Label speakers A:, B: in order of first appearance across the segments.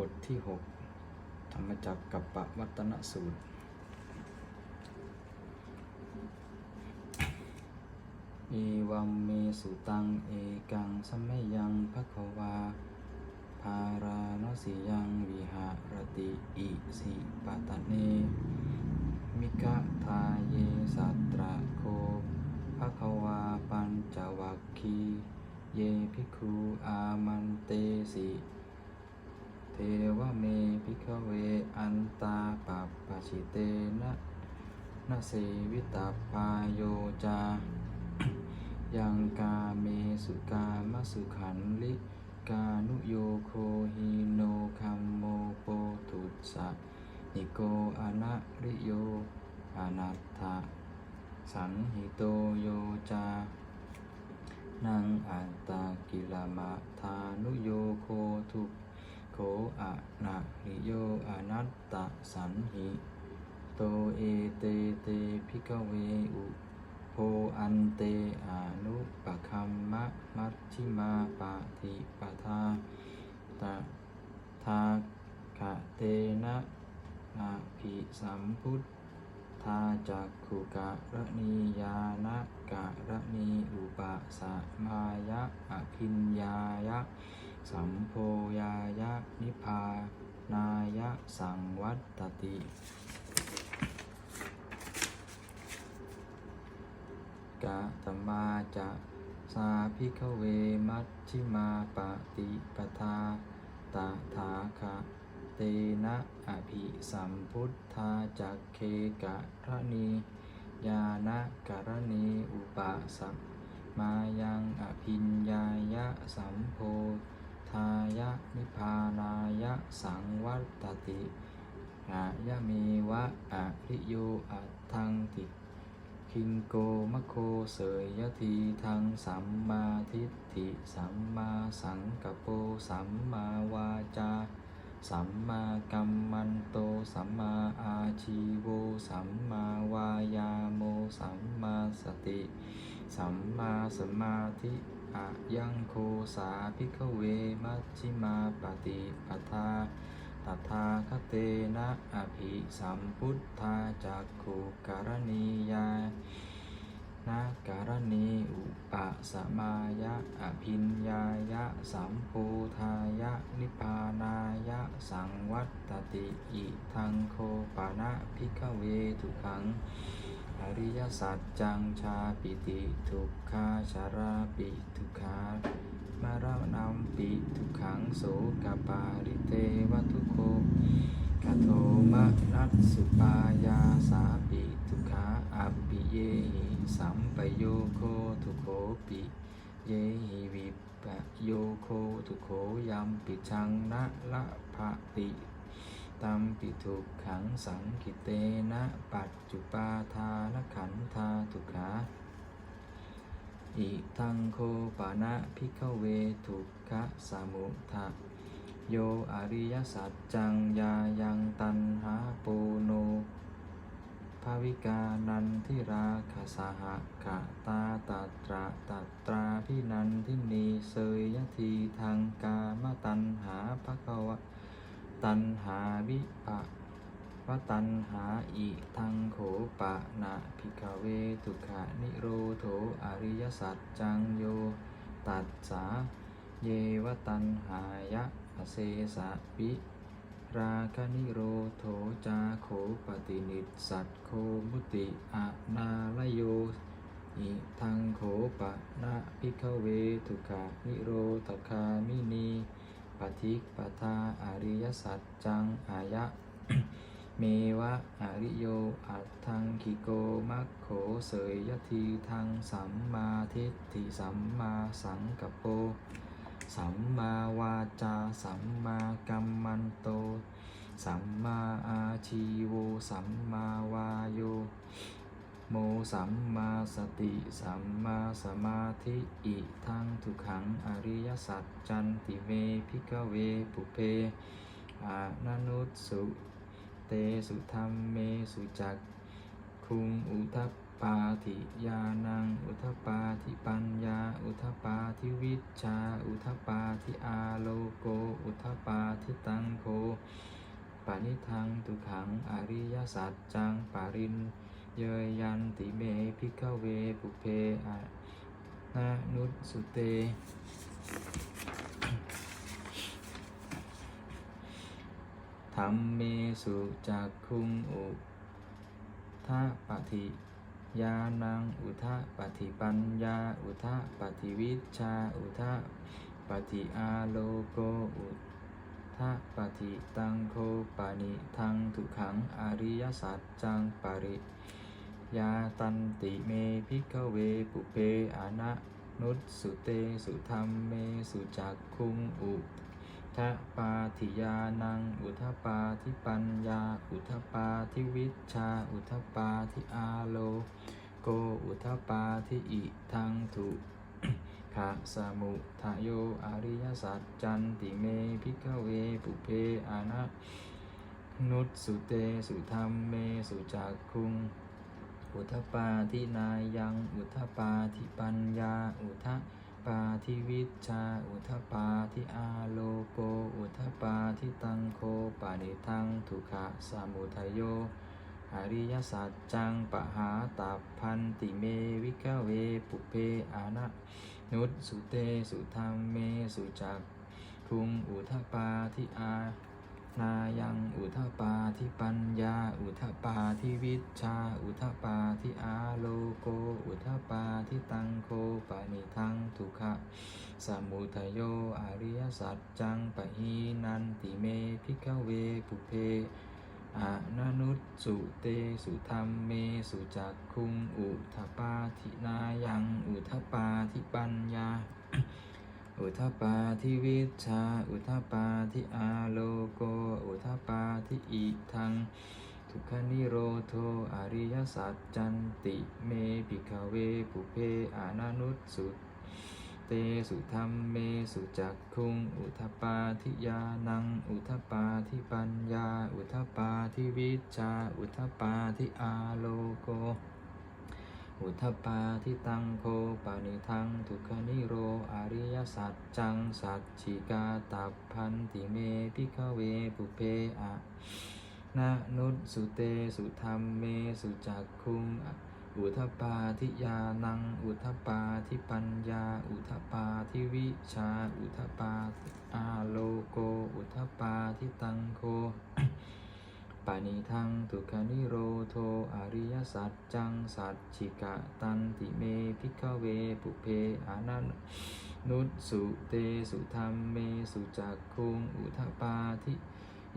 A: บทที่ 6 ธรรมจักรกับปวัตนสูตร เอวัมเมสุตัง เอกังสัมมยังภควา ภารานสิยังวิหารติอิสิปะตะเน มิกะทาเยสัตระโคภควาปัญจวัคคี เยภิกขุอามันเตสิ วเมภิกเวอันตาปัปปะชิเตนะนะเสวิตาพายโยจา ยังกาเมสุกามสุขันลิกานุโยโคฮิโนคัมโมโปตุสะนิโกอนะริโยอนัตถะสันหิโตโยจานังอัตตากิลมัทานุโยโคทุก โขอะนะหิโยอนัตตะสันหิโตเอเตเตพิกเวอุโพอันเตอนุปะคัมมะมัชชิมาปะทิปะทาตะทาคะเตนะนาภิสัมพุทธาจักขุกะระนียานะกะระนีอุปสมายะอภินญายะ สัมโพยายะนิพานายะสังวัตติ กะตมาจะสาพิกเวมัชชิมาปฏิปทาตถาคะเตนะอภิสัมพุทธาจักเคกะระนียานะกะระนีอุปสัมมายังอภิญญายะสัมโพ ทายะนิพพานายะสังวัตติหายะเมวะอริโยอัทังติคิงโกมะโคเสยยะทีทางสัมมาทิฏฐิสัมมาสังกปโปสัมมาวาจา สัมมากัมมันโต สัมมาอาชีโว สัมมาวายาโม สัมมาสติ สัมมาสมาธิ อะยังโคสาภิกเวมัชิมาปฏิปทาตถาคเตนะอภิสัมพุทธาจักขุการณียานาการณีอุปสมายะอภินญายะสัมโพธายะนิพพานายะสังวัตติอิทังโคปานะพิกเวทุขัง อริยสัจจังชาปิติทุกขาชาราปิทุกขามารานัมปิทุกขังโสกปาริเตวทุโคกะโทมะนัสสุปายาสาปิทุกขาอัปปิเยหิสัมปโยโคทุโคปิเยหิวิปโยโคทุโคยัมปิชังนะละภะติ ตัมปิทุกขังสังกิเตนะปัจจุปาทานขันธาทุกขา อิทังโคปานะพิกเวทุกขะสมุทะโยอริยสัจจังยายังตันหาปูโนภาวิกานันทิราคสหะกะตาตัตระตัตราพินันทินีเสยยทีทางกามตันหาภควะ ตันหาวิปะวตันหาอิทังโขปะนะพิกเวทุขานิโรโถอริยสัจจังโยตัสสาเยวตันหายะเซสะปิราคนิโรโถจาโขปฏินิสัตโคมุติอะนาลโยอิทังโขปะนะพิกเวทุขานิโรธคามินี ปฏิปทาอริยสัจจังอายะ เมวะอริโยอัตทังคิโกมัคโขเสยยทีทังสัมมาทิฏฐิสัมมาสังกัปโปสัมมาวาจา สัมมากัมมันโต สัมมาอาชีโว สัมมาวาโย โมสัมมาสติสัมมาสมาธิอิทังทุกขังอริยสัจจันติเมพิกเวปุเพอานานุสุเตสุธรรมเมสุจักคุงอุทัปปาทิยานังอุทัปาทิปัญญา อุทัปาทิวิชชา อุทัปาทิอาโลโก อุทัปาทิตังโคปานิทังตุขังอริยสัจจังปาริน เยยันติเมพิกเวปุเพอะนานุสุเต ธรรมเมสุจักคุงอุทะปฏิยานังอุทะปฏิปัญญา อุทะปฏิวิชชาอุทะปฏิอาโลโกอุทะปฏิตังโคปานิทังทุขังอริยสัจจังปริ ยาตันติเมพิกเวปุเปอานะนุสุเตสุธรรมเมสุจักคุงอุทะปาทิยานัง อุทปาทิปัญญา อุทปาทิวิชา อุทปาทิอาโล โกอุทปาทิอิทังทุขะสมุทโยอริยสัจจันติเมพิกเวปุเพอานะนุสุเตสุธรรมเมสุจักคุง อุทปาทินายัง อุทปาทิปัญญา อุทปาทิวิชา อุทปาทิอาโลโก อุทปาทิตังโคปานิทังทุขะสมุทโยอริยสัจจังปะหาตัพพันติเมวิกเวปุเพอานะนุสสุเตสุธรรมเมสุจักคุงอุทปาทิอา นายังอุทปาทิปัญญา อุทปาทิวิชา อุทปาทิอาโลโก อุทปาทิตังโคปานิทังทุกขะสมุทโยอริยสัจจังปะหีนันติเมพิกเวปุเพอานานุสุเตสุธรรมเมสุจักคุงอุทปาทินายังอุทปาทิปัญญา อุทปาทิวิชา อุทปาทิอาโลโก อุทปาทิอิทัง ทุกขนิโรโทอริยสัจจันติเมปิกาเวปุเพอานานุสุเตสุธรรมเมสุจักคุง อุทปาทิยานัง อุทปาทิปัญญา อุทปาทิวิชชาอุทปาทิอาโลโก อุทปาทิตังโคปานิทังทุกขนิโรอริยสัจจังสัจฉิกาตัพพันติเมพิกเวปุเพอะนะนุสุเตสุธรรมเมสุจักคุงอุทปาทิยานัง อุทปาทิปัญญา อุทปาทิวิชา อุทปาทิอาโลโก อุทปาทิตังโคานิทังทุกขานิโรโทอริยสัจจังสัจฉิกะตันติเมพิกเวปุเพอานันนุสุเตสุธรรมเมสุจักคุงอุทปาทิ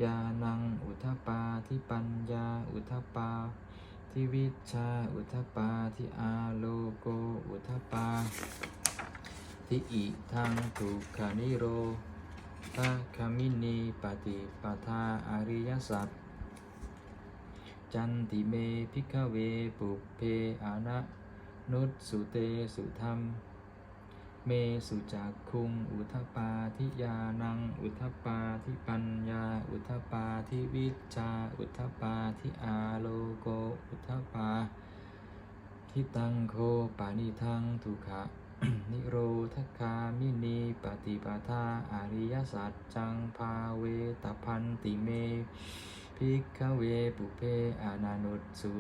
A: ยานังอุทปาทิปัญญาอุทปาทิวิชาอุทปาทิอาโลโกอุทปาทิอิทังทุกขานิโรทาคามินีปฏิปทาอริยสัจ จันติเมพิกเวปุเพอานะนุสุเตสุธรรม เมสุจักคุง อุทปาทิยานัง อุทปาทิปัญญา อุทปาทิวิชชา อุทปาทิอาโลโก อุทปาทิตังโคปานิทังทุขะนิโรธคามินีปฏิปทาอริยสัจจังภาเวตพันติเม พิกขเวปุเพอานานุสุ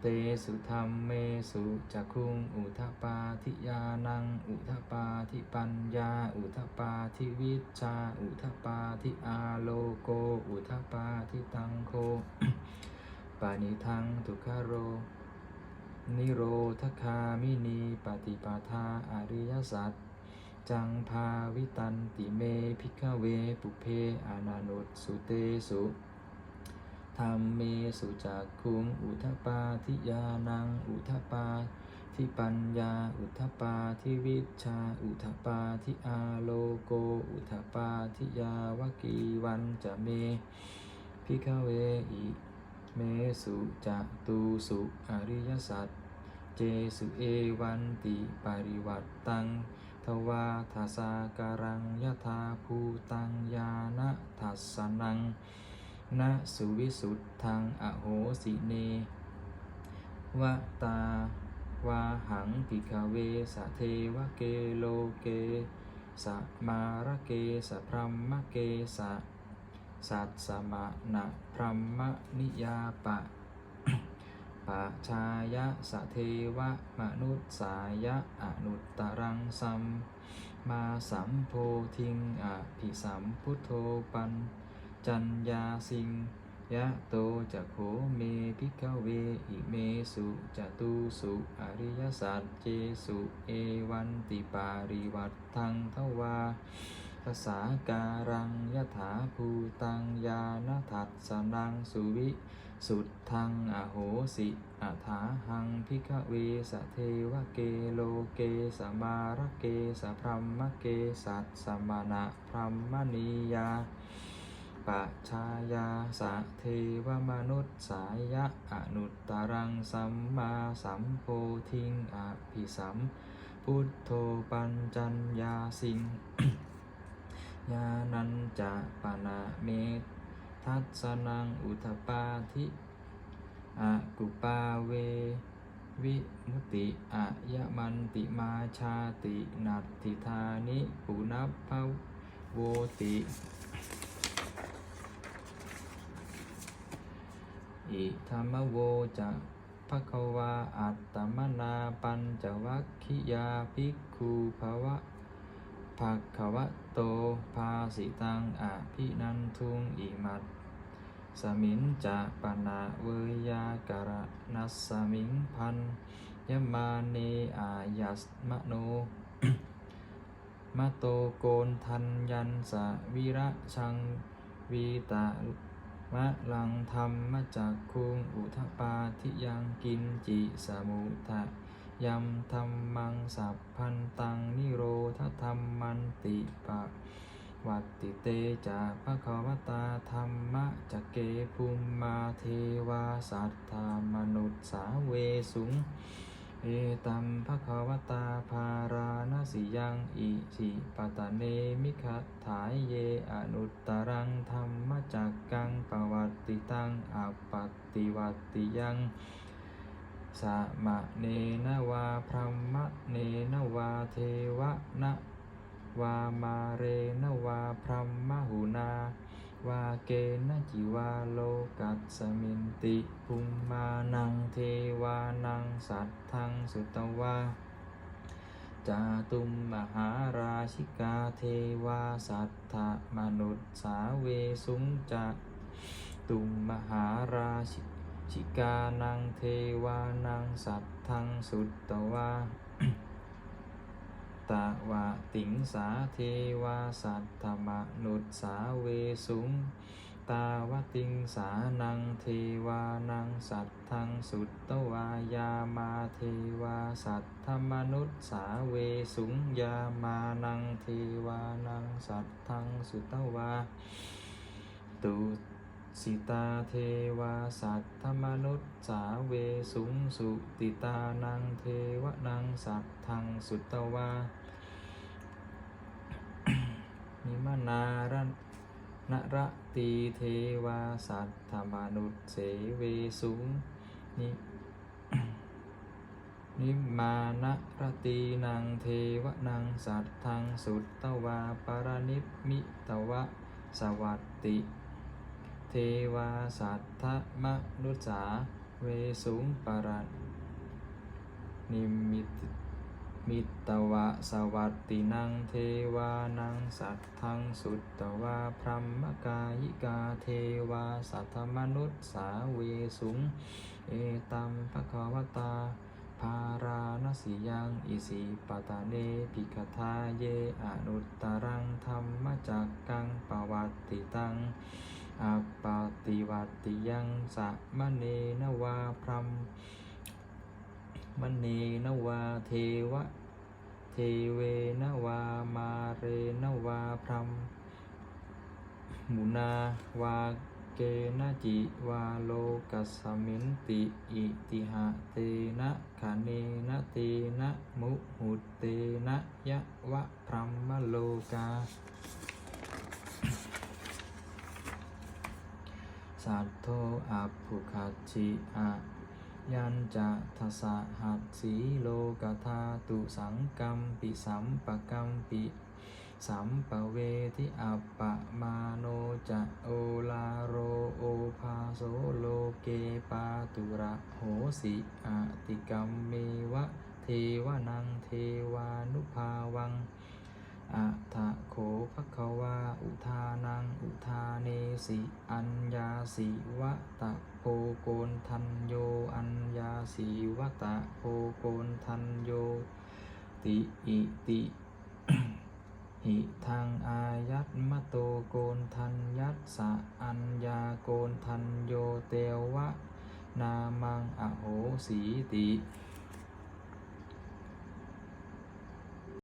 A: เตสุธรรมเมสุจักคุงอุทปาทิยานัง อุทปาทิปัญญา อุทปาทิวิชา อุทปาทิอาโลโก อุทปาทิตังโค ปานิทังทุกขโร นิโรธคามินีปฏิปทาอริยสัจจังภาวิตันติเมพิกเวปุเพอานานุสุเตสุ ธรรมเมสุจักคุงอุทปาทิยานังอุทปาทิปัญญา อุทปาทิวิชา อุทปาทิอาโลโก อุทปาทิยาวกีวันจะเมพิกเวอิเมสุจะตูสุอริยสัจเจสุเอวันติปริวัตตังทวาทัสสาการังยถาภูตังยานะทัสสนัง นะสุวิสุทธังอโหสิเนวะตาวาหังปิกเวสะเทวะเกโลเกสะมาระเกสะพรัมะเกสะสัตสมะนะพรัมมนิยาปะปะชายะสะเทวะมนุษสายะอนุตตรังสัมมาสัมโพธิงอภิสัมพุทโธปัน จัญญาสิงยะโตจะโขเมพิกเวอิเมสุจตุสุอริยสัจเจสุเอวันติปาริวัตทังทวาภาษาการังยถาภูตังยานทัตสนังสุวิ สุดทังอโหสิอัถาหังพิกเวสะเทวะเกโลเกสมาระเกสะพรมมะเกสัตสมณะพรัมมณียา ปะชายาสะเทวมนุษย์สายะอนุตตรังสัมมาสัมโพธิงอภิสัมพุทโธปัญจัญญาสิงยานันจะปนะเมทัสสนังอุทปาทิอกุปาเว วิมุติอะยะมันติมาชาติ นัตติธานิปุนัพพโวติ อิธรรมโวจะภะคะวาอัตตมนาปัญจวัคคิยาภิกขุภวะภะคะวะโตภาสิตังอภินันทุงอิมัตสมินจะปนะเวยากะระนัสสมิงพันยมาเนอายัสมะโนมะโตโกนทันยันสวิระชังวีตา มะลังธรรมมาจากคุงอุทปาทิยังกินจิสมุทะยัมธรรมังสัพพันตังนิโรธธรรมันติปะวัตติเตจะภะคะวตาธรรมะจะเกภูมิมาเทวาสัทธามนุษย์สาเวสุง เอตัมภะคะวตาภาราณสิยังอิสิปตะเนมิขะถายเยอนุตตรังธรรมจักกังปวัตติตังอปัตติวัตติยังสะมะเนนะวาพรหมะเนนะวาเทวะนะวามาเรนะวาพรหมหุนา วาเกนะจิวาโลกัสสมินติภูมมานังเทวานังสัตทังสุตวาจาตุมมหาราชิกาเทวาสัทธมนุษย์สาเวสุงจะตุมมหาราชิชิกานังเทวานังสัตทังสุตวา ตะวะติงสาเทวาสัตธมนุษย์สาเวสุงตาวติงสานังเทวานังสัตทังสุตตวายามาเทวาสัตธมนุษย์สาเวสุงยามานังเทวานังสัตทังสุตตวาตุสิตาเทวาสัตธมนุษย์สาเวสุงสุติตานังเทวนังสัตทังสุตตวา มนารันนระตีเทวาสัตธมนุษย์เสเวสุงนินิมมานะรตีนังเทวนังสัตทังสุตตวาปารนิมิตวะสวัตติ เทวาสัตถมนุษสาเวสุงปรนิมิต มิตวะสวัตตินังเทวานังสัตทังสุตตวาพรหมกายิกาเทวาสัทธมนุษย์สาเวสุง เอตัมภะควตา ภาราณสิยังอิสิปตะเนปิกทาเยอนุตตรังธรรมจักกังปวัตติตังอปาติวัตติยังสัมเนนวาพรหม มเนนวาเทวะ เทเวนวามาเรนวาพรหมมุนาวาเกนจิวาโลกัสมินติอิติหะเตนะคาเนนะเตนะมุหุตเตนะยะวะพรหมโลกาสัทโทอัปปุคัจจิอะ ยันจะทสะหัสสีโลกธาตุสังกัมปิสัมปะกัมปิสัมปเวทิอัปปะมาโนจะโอลาโรโอภาโสโลเกปาตุระโหสิอะติกัมเมวะเทวนังเทวานุภาวังอะทะโขภควาอุทานังอุทาเนสิอัญญา สีวะตะโกโกนทันโย อัญญาสีวะตะโกโกนทันโย ติอิติหิทางอายัตมะโตโกนทันยัตสะอัญญาโกนทันโยเตวะ นามังอโหสีติ